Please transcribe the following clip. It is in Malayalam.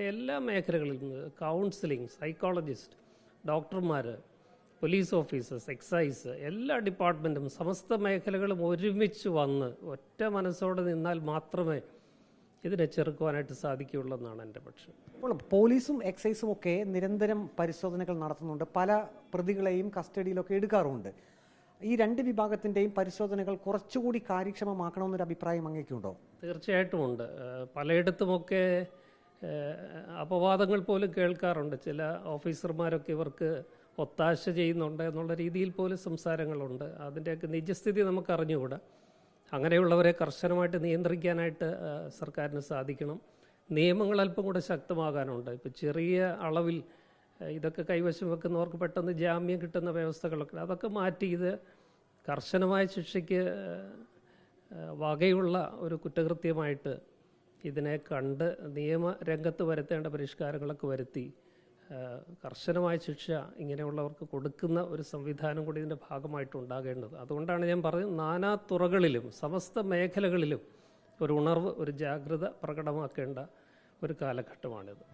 അതിന്റെ എല്ലാ മേഖലകളിൽ നിന്ന് കൗൺസിലിംഗ് സൈക്കോളജിസ്റ്റ് ഡോക്ടർമാർ പോലീസ് ഓഫീസേഴ്സ് എക്സൈസ് എല്ലാ ഡിപ്പാർട്ട്മെന്റും സമസ്ത മേഖലകളും ഒരുമിച്ച് വന്ന് ഒറ്റ മനസ്സോടെ നിന്നാൽ മാത്രമേ ഇതിനെ ചെറുക്കുവാനായിട്ട് സാധിക്കുകയുള്ളൂ എന്നാണ് എന്റെ പക്ഷം. ഇപ്പോൾ പോലീസും എക്സൈസും ഒക്കെ നിരന്തരം പരിശോധനകൾ നടത്തുന്നുണ്ട്. പല പ്രതികളെയും കസ്റ്റഡിയിലൊക്കെ എടുക്കാറുണ്ട്. ഈ രണ്ട് വിഭാഗത്തിന്റെയും പരിശോധനകൾ കുറച്ചുകൂടി കാര്യക്ഷമമാക്കണമെന്നൊരു അഭിപ്രായം അങ്ങേക്കുണ്ടോ? തീർച്ചയായിട്ടും ഉണ്ട്. പലയിടത്തുമൊക്കെ അപവാദങ്ങൾ പോലും കേൾക്കാറുണ്ട്. ചില ഓഫീസർമാരൊക്കെ ഇവർക്ക് ഒത്താശ ചെയ്യുന്നുണ്ട് എന്നുള്ള രീതിയിൽ പോലും സംസാരങ്ങളുണ്ട്. അതിന്റെയൊക്കെ നിജസ്ഥിതി നമുക്ക് അറിഞ്ഞുകൂടാ അങ്ങനെയുള്ളവരെ കർശനമായിട്ട് നിയന്ത്രിക്കാനായിട്ട് സർക്കാരിന് സാധിക്കണം. നിയമങ്ങൾ അല്പം കൂടെ ശക്തമാകാനുണ്ട്. ഇപ്പോൾ ചെറിയ അളവിൽ ഇതൊക്കെ കൈവശം വെക്കുന്നവർക്ക് പെട്ടെന്ന് ജാമ്യം കിട്ടുന്ന വ്യവസ്ഥകളൊക്കെ. അതൊക്കെ മാറ്റി ഇത് കർശനമായ ശിക്ഷയ്ക്ക് വകയുള്ള ഒരു കുറ്റകൃത്യമായിട്ട് ഇതിനെ കണ്ട് നിയമരംഗത്ത് വരുത്തേണ്ട പരിഷ്കാരങ്ങളൊക്കെ വരുത്തി കർശനമായ ശിക്ഷ ഇങ്ങനെയുള്ളവർക്ക് കൊടുക്കുന്ന ഒരു സംവിധാനം കൂടി ഇതിന്റെ ഭാഗമായിട്ട് ഉണ്ടാകേണ്ടത്. അതുകൊണ്ടാണ് ഞാൻ പറഞ്ഞത് നാനാ തുറകളിലും സമസ്ത മേഖലകളിലും ഒരു ഉണർവ് ഒരു ജാഗ്രത പ്രകടമാക്കേണ്ട ഒരു കാലഘട്ടമാണിത്.